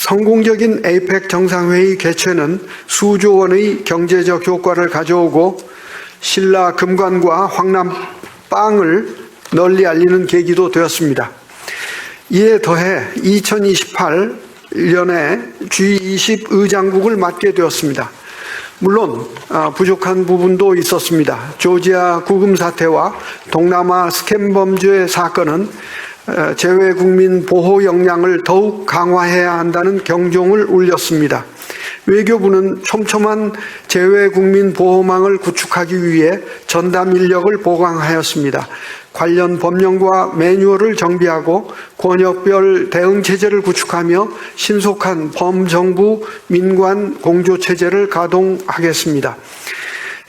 성공적인 에이펙 정상회의 개최는 수조 원의 경제적 효과를 가져오고 신라 금관과 황남 빵을 널리 알리는 계기도 되었습니다. 이에 더해 2028년에 G20 의장국을 맡게 되었습니다. 물론 아, 부족한 부분도 있었습니다. 조지아 구금 사태와 동남아 스캠 범죄 사건은 어, 재외국민 보호 역량을 더욱 강화해야 한다는 경종을 울렸습니다. 외교부는 촘촘한 재외국민 보호망을 구축하기 위해 전담 인력을 보강하였습니다. 관련 법령과 매뉴얼을 정비하고 권역별 대응 체제를 구축하며 신속한 범정부 민관 공조 체제를 가동하겠습니다.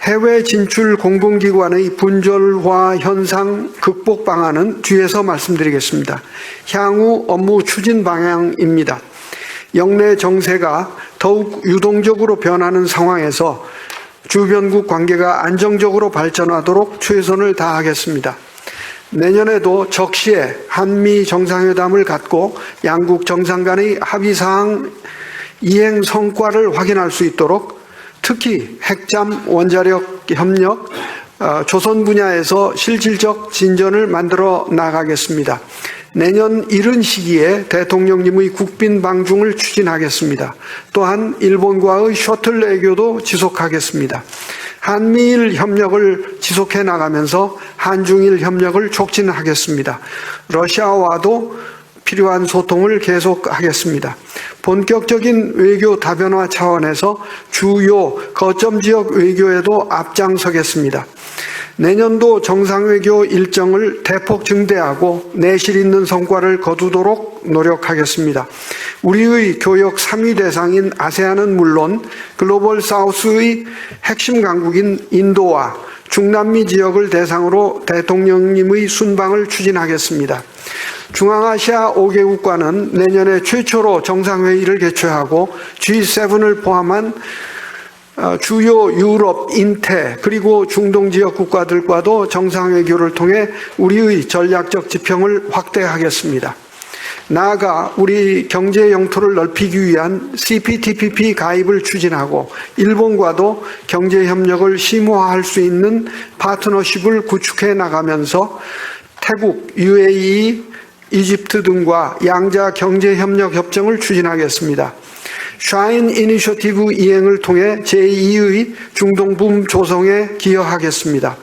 해외 진출 공공기관의 분절화 현상 극복 방안은 뒤에서 말씀드리겠습니다. 향후 업무 추진 방향입니다. 영내 정세가 더욱 유동적으로 변하는 상황에서 주변국 관계가 안정적으로 발전하도록 최선을 다하겠습니다. 내년에도 적시에 한미 정상회담을 갖고 양국 정상 간의 합의사항 이행 성과를 확인할 수 있도록 특히 핵잠 원자력 협력 어, 조선 분야에서 실질적 진전을 만들어 나가겠습니다. 내년 이른 시기에 대통령님의 국빈 방중을 추진하겠습니다. 또한 일본과의 셔틀 외교도 지속하겠습니다. 한미일 협력을 지속해 나가면서 한중일 협력을 촉진하겠습니다. 러시아와도 필요한 소통을 계속하겠습니다. 본격적인 외교 다변화 차원에서 주요 거점 지역 외교에도 앞장서겠습니다. 내년도 정상외교 일정을 대폭 증대하고 내실 있는 성과를 거두도록 노력하겠습니다. 우리의 교역 3위 대상인 아세안은 물론 글로벌 사우스의 핵심 강국인 인도와 중남미 지역을 대상으로 대통령님의 순방을 추진하겠습니다. 중앙아시아 5개국과는 내년에 최초로 정상회의를 개최하고 G7을 포함한 어, 주요 유럽, 인태, 그리고 중동 지역 국가들과도 정상외교를 통해 우리의 전략적 지평을 확대하겠습니다. 나아가 우리 경제 영토를 넓히기 위한 CPTPP 가입을 추진하고 일본과도 경제 협력을 심화할 수 있는 파트너십을 구축해 나가면서 태국, UAE, 이집트 등과 양자 경제 협력 협정을 추진하겠습니다. 샤인 이니셔티브 이행을 통해 제2의 중동 붐 조성에 기여하겠습니다.